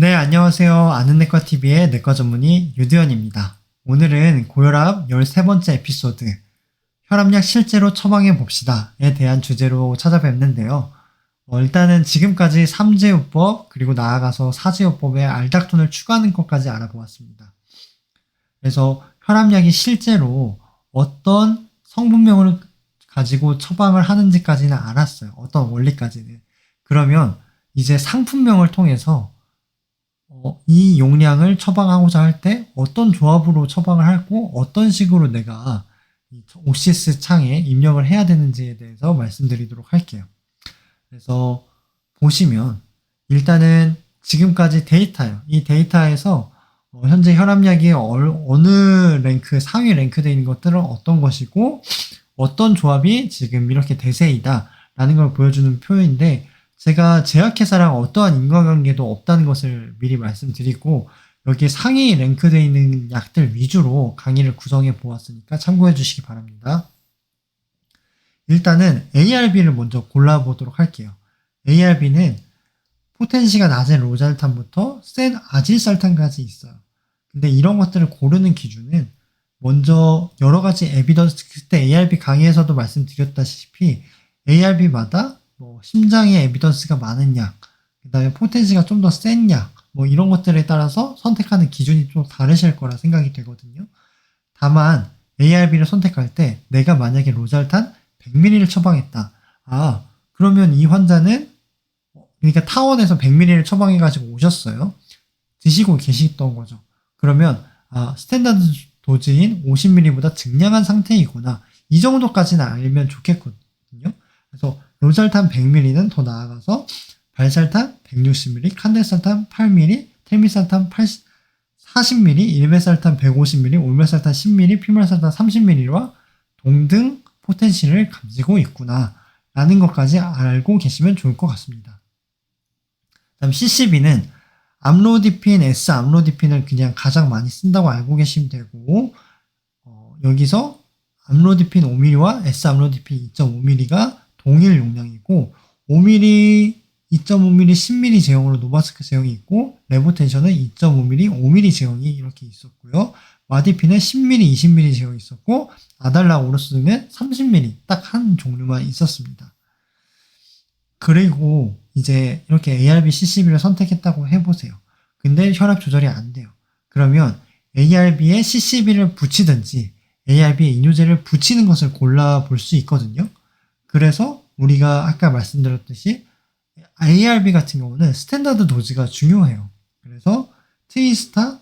네, 안녕하세요. 아는 내과TV의 내과 전문의 유두현입니다. 오늘은 고혈압 13번째 에피소드, 혈압약 실제로 처방해 봅시다에 대한 주제로 찾아뵙는데요. 어, 일단은 지금까지 3제요법, 그리고 나아가서 4제요법에 알닥돈을 추가하는 것까지 알아보았습니다. 그래서 혈압약이 실제로 어떤 성분명을 가지고 처방을 하는지까지는 알았어요. 어떤 원리까지는. 그러면 이제 상품명을 통해서 어, 이 용량을 처방하고자 할 때 어떤 조합으로 처방을 하고 어떤 식으로 내가 OCS 창에 입력을 해야 되는지에 대해서 말씀드리도록 할게요. 그래서 보시면 일단은 지금까지 데이터요. 이 데이터에서 어, 현재 혈압약이 어느 랭크, 상위 랭크되어 있는 것들은 어떤 것이고 어떤 조합이 지금 이렇게 대세이다 라는 걸 보여주는 표인데 제가 제약회사랑 어떠한 인과관계도 없다는 것을 미리 말씀드리고 여기 상위 랭크되어 있는 약들 위주로 강의를 구성해 보았으니까 참고해 주시기 바랍니다. 일단은 ARB를 먼저 골라보도록 할게요. ARB는 포텐시가 낮은 로잘탄부터 센 아질살탄까지 있어요. 근데 이런 것들을 고르는 기준은 먼저 여러 가지 에비던스 그때 ARB 강의에서도 말씀드렸다시피 ARB마다 뭐 심장에 에비던스가 약, 그다음에 포텐시가 좀 더센 약, 뭐 이런 것들에 따라서 선택하는 기준이 좀 다르실 거라 생각이 되거든요. 다만 ARB를 선택할 때 내가 만약에 로잘탄 100ml를 처방했다. 아, 그러면 이 환자는 그러니까 타원에서 100ml를 처방해 가지고 오셨어요. 드시고 계시던 거죠. 그러면 아, 스탠다드 도즈인 50ml보다 증량한 상태이구나. 이 정도까지는 알면 좋겠거든요. 그래서 로잘탄 100ml는 더 나아가서 발살탄 160ml, 칸델살탄 8ml, 테미살탄 80, 40ml, 일베살탄 150ml, 올메살탄 10ml, 피말살탄 30ml와 동등 포텐시를 가지고 있구나 라는 것까지 알고 계시면 좋을 것 같습니다. 다음 CCB는 암로디핀, S 암로디핀을 그냥 가장 많이 쓴다고 알고 계시면 되고 어, 여기서 암로디핀 5mm와 S 암로디핀 2.5mm가 동일 용량이고 5mm, 2.5mm, 10mm 제형으로 노바스크 제형이 있고 레보텐션은 2.5mm, 5mm 제형이 이렇게 있었고요. 마디핀은 10mm, 20mm 제형이 있었고 아달라 오로스는 30mm 딱 한 종류만 있었습니다. 그리고 이제 이렇게 ARB, CCB를 선택했다고 해보세요. 근데 혈압 조절이 안 돼요. 그러면 ARB에 CCB를 붙이든지 ARB에 이뇨제를 붙이는 것을 골라 볼 수 있거든요. 그래서 우리가 아까 말씀드렸듯이 ARB 같은 경우는 스탠다드 도즈가 중요해요. 그래서 트위스타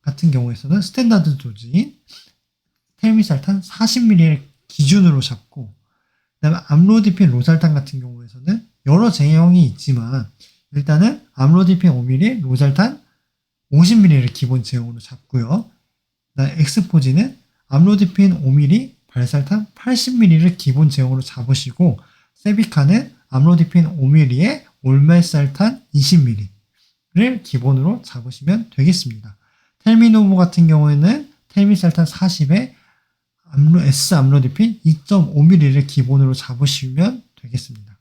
같은 경우에서는 스탠다드 도즈인 텔미살탄 40ml를 기준으로 잡고 그다음에 암로디핀 로살탄 같은 경우에서는 여러 제형이 있지만 일단은 암로디핀 5ml, 로살탄 50ml를 기본 제형으로 잡고요. 그다음 엑스포지는 암로디핀 5ml, 발살탄 80ml를 기본 제형으로 잡으시고 세비카는 암로디핀 5ml에 올메살탄 20ml를 기본으로 잡으시면 되겠습니다. 텔미노모 같은 경우에는 텔미살탄 40에 암로, S 암로디핀 2.5ml를 기본으로 잡으시면 되겠습니다.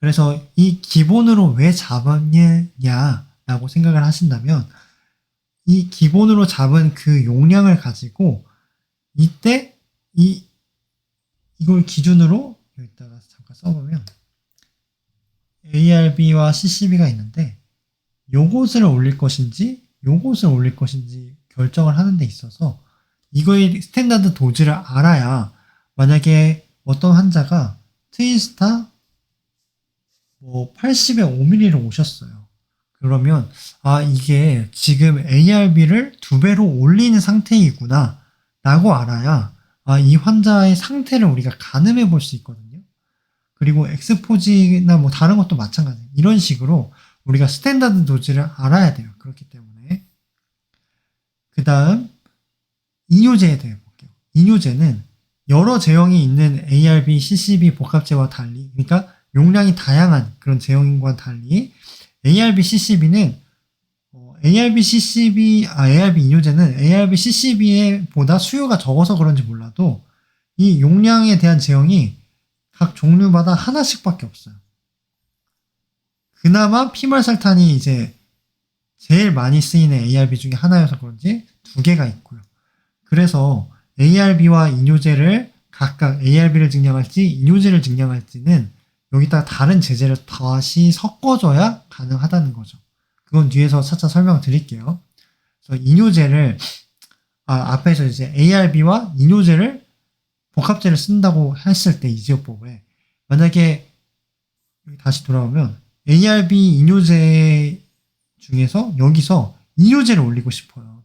그래서 이 기본으로 왜 잡았냐라고 생각을 하신다면 이 기본으로 잡은 그 용량을 가지고 이때 이 이걸 기준으로 여기다가 잠깐 써보면 ARB와 CCB가 있는데 요것을 올릴 것인지 요것을 올릴 것인지 결정을 하는 데 있어서 이거의 스탠다드 도지를 알아야 만약에 어떤 환자가 트윈스타 뭐 80에 5mm로 오셨어요. 그러면 아 이게 지금 ARB를 두 배로 올리는 상태이구나 라고 알아야 아, 이 환자의 상태를 우리가 가늠해 볼 수 있거든요. 그리고 엑스포지나 뭐 다른 것도 마찬가지. 이런 식으로 우리가 스탠다드 도즈를 알아야 돼요. 그렇기 때문에. 그 다음, 이뇨제에 대해 볼게요. 이뇨제는 여러 제형이 있는 ARB, CCB 복합제와 달리, 그러니까 용량이 다양한 그런 제형과 달리 ARB, CCB는 ARB, CCB, 아, ARB 이뇨제는 ARB, CCB보다 수요가 적어서 그런지 몰라도 이 용량에 대한 제형이 각 종류마다 하나씩밖에 없어요. 그나마 피말살탄이 이제 제일 많이 쓰이는 ARB 중에 하나여서 그런지 두 개가 있고요. 그래서 ARB와 이뇨제를 각각 ARB를 증량할지 이뇨제를 증량할지는 여기다가 다른 제재를 다시 섞어줘야 가능하다는 거죠. 그건 뒤에서 차차 설명을 드릴게요. 그래서 이뇨제를 아, 앞에서 이제 ARB와 이뇨제를 복합제를 쓴다고 했을 때 이지호법에 만약에 다시 돌아오면 ARB 이뇨제 중에서 여기서 이뇨제를 올리고 싶어요.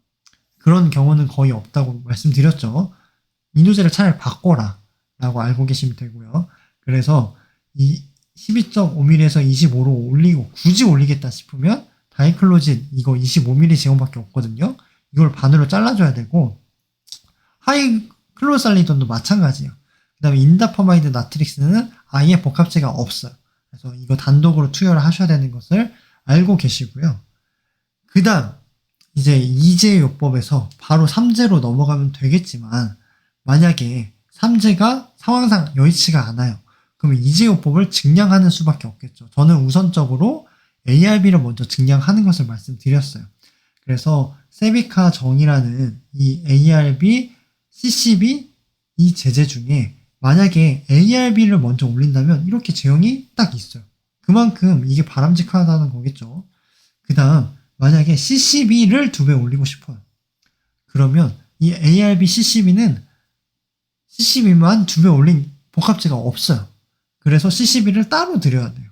그런 경우는 거의 없다고 말씀드렸죠. 이뇨제를 차라리 바꿔라 라고 알고 계시면 되고요. 그래서 이 12.5mm에서 25로 올리고 굳이 올리겠다 싶으면 다이클로진 이거 25mm 제곱밖에 없거든요. 이걸 반으로 잘라줘야 되고 하이 클로살리돈도 마찬가지예요. 그 다음에 인다퍼마이드 나트릭스는 아예 복합제가 없어요. 그래서 이거 단독으로 투여를 하셔야 되는 것을 알고 계시고요. 그 다음 이제 이제요법에서 바로 3제로 넘어가면 되겠지만 만약에 3제가 상황상 여의치가 않아요. 그러면 이제요법을 증량하는 수밖에 없겠죠. 저는 우선적으로 ARB를 먼저 증량하는 것을 말씀드렸어요. 그래서 세비카 정이라는 이 ARB, CCB 이 제재 중에 만약에 ARB를 먼저 올린다면 이렇게 제형이 딱 있어요. 그만큼 이게 바람직하다는 거겠죠. 그 다음 만약에 CCB를 두 배 올리고 싶어요. 그러면 이 ARB, CCB는 CCB만 두 배 올린 복합제가 없어요. 그래서 CCB를 따로 드려야 돼요.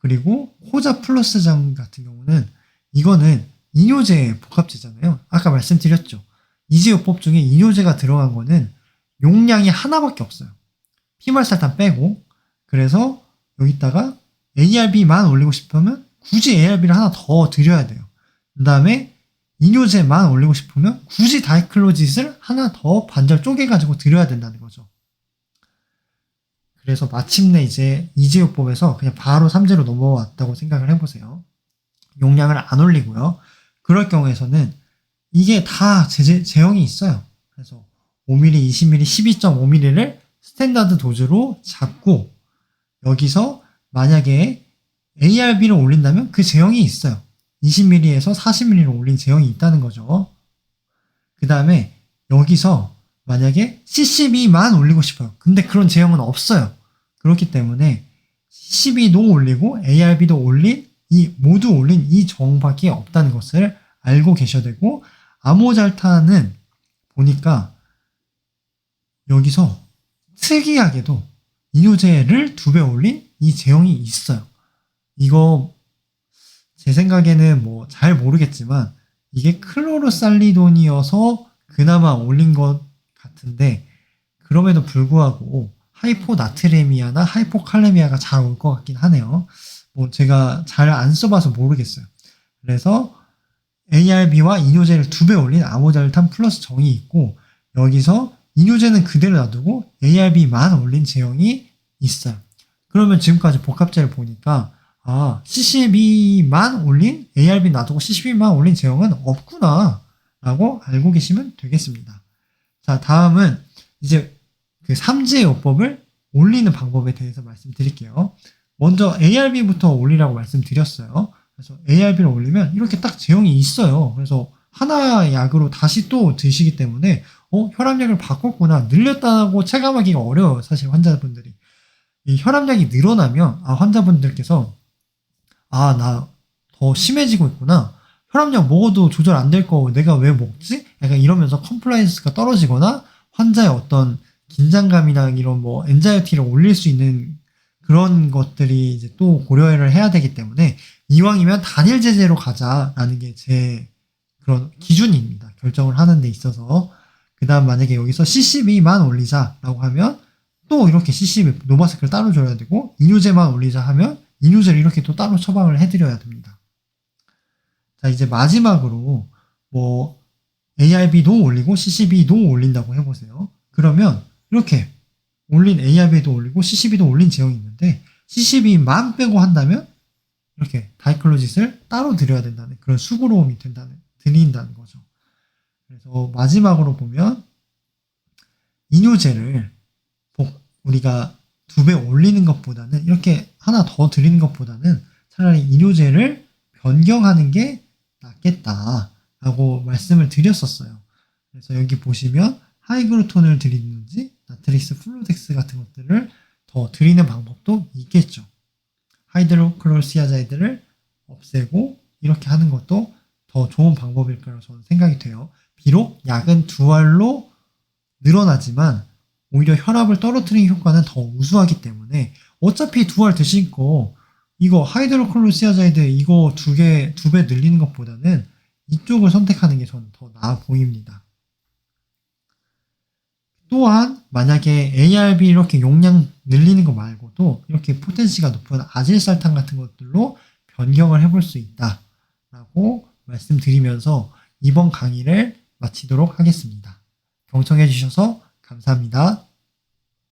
그리고 호자 플러스 장 같은 경우는 이거는 이뇨제 복합제잖아요. 아까 말씀드렸죠. 이지요법 중에 이뇨제가 들어간 거는 용량이 하나밖에 없어요. 피말살탄 빼고 그래서 여기다가 ARB만 올리고 싶으면 굳이 ARB를 하나 더 드려야 돼요. 그 다음에 이뇨제만 올리고 싶으면 굳이 다이클로짓을 하나 더 반절 쪼개가지고 드려야 된다는 거죠. 그래서 마침내 이제 이지요법에서 그냥 바로 3제로 넘어왔다고 생각을 해보세요. 용량을 안 올리고요. 그럴 경우에서는 이게 다 제, 제형이 있어요. 그래서 5mm, 20mm, 12.5mm를 스탠다드 도즈로 잡고 여기서 만약에 ARB를 올린다면 그 제형이 있어요. 20mm에서 40mm로 올린 제형이 있다는 거죠. 그 다음에 여기서 만약에 CCB만 올리고 싶어요. 근데 그런 제형은 없어요. 그렇기 때문에 CCB도 올리고 ARB도 올린 이 모두 올린 이 정밖에 없다는 것을 알고 계셔야 되고 아모잘타는 보니까 여기서 특이하게도 이뇨제를 두 배 올린 이 제형이 있어요. 이거 제 생각에는 뭐 잘 모르겠지만 이게 클로로살리돈이어서 그나마 올린 것 같은데 그럼에도 불구하고 하이포나트레미아나 하이포칼레미아가 잘 올 것 같긴 하네요. 뭐 제가 잘 안 써봐서 모르겠어요. 그래서 ARB와 이뇨제를 두 배 올린 아모잘탄 플러스 정이 있고 여기서 이뇨제는 그대로 놔두고 ARB만 올린 제형이 있어요. 그러면 지금까지 복합제를 보니까 아 CCB만 올린 ARB 놔두고 CCB만 올린 제형은 없구나 라고 알고 계시면 되겠습니다. 자 다음은 이제 그 3제 요법을 올리는 방법에 대해서 말씀드릴게요. 먼저 ARB부터 올리라고 말씀드렸어요. 그래서 ARB를 올리면 이렇게 딱 제형이 있어요. 그래서 하나 약으로 다시 또 드시기 때문에 어 혈압약을 바꿨구나 늘렸다고 체감하기가 어려워요. 사실 환자분들이 이 혈압약이 늘어나면 아 환자분들께서 아 나 더 심해지고 있구나. 혈압약 먹어도 조절 안 될 거 내가 왜 먹지? 약간 이러면서 컴플라이언스가 떨어지거나 환자의 어떤 긴장감이나 이런 뭐 엔자이티를 올릴 수 있는 그런 것들이 이제 또 고려를 해야 되기 때문에 이왕이면 단일 제재로 가자라는 게 제 그런 기준입니다. 결정을 하는 데 있어서 그 다음 만약에 여기서 CCB만 올리자라고 하면 또 이렇게 CCB 노바스크를 따로 줘야 되고 이뇨제만 올리자 하면 이뇨제를 이렇게 또 따로 처방을 해드려야 됩니다. 자 이제 마지막으로 뭐 ARB도 올리고 CCB도 올린다고 해보세요. 그러면 이렇게 올린 ARB도 올리고 CCB도 올린 제형이 있는데 CCB만 빼고 한다면 이렇게 다이클로짓을 따로 드려야 된다는 그런 수고로움이 된다는 드린다는 거죠. 그래서 마지막으로 보면 이뇨제를 우리가 두 배 올리는 것보다는 이렇게 하나 더 드리는 것보다는 차라리 이뇨제를 변경하는 게 낫겠다 라고 말씀을 드렸었어요. 그래서 여기 보시면 하이그루톤을 드리는지 나트릭스 플로덱스 같은 것들을 더 드리는 방법도 있겠죠. 하이드로클로시아자이드를 없애고 이렇게 하는 것도 더 좋은 방법일 거라고 저는 생각이 돼요. 비록 약은 두 알로 늘어나지만 오히려 혈압을 떨어뜨리는 효과는 더 우수하기 때문에 어차피 두 알 드실 거 이거 하이드로클로시아자이드 이거 두 개, 두 배 늘리는 것보다는 이쪽을 선택하는 게 저는 더 나아 보입니다. 또한 만약에 ARB 이렇게 용량 늘리는 거 말고도 이렇게 포텐시가 높은 아질살탄 같은 것들로 변경을 해볼 수 있다라고 말씀드리면서 이번 강의를 마치도록 하겠습니다. 경청해 주셔서 감사합니다.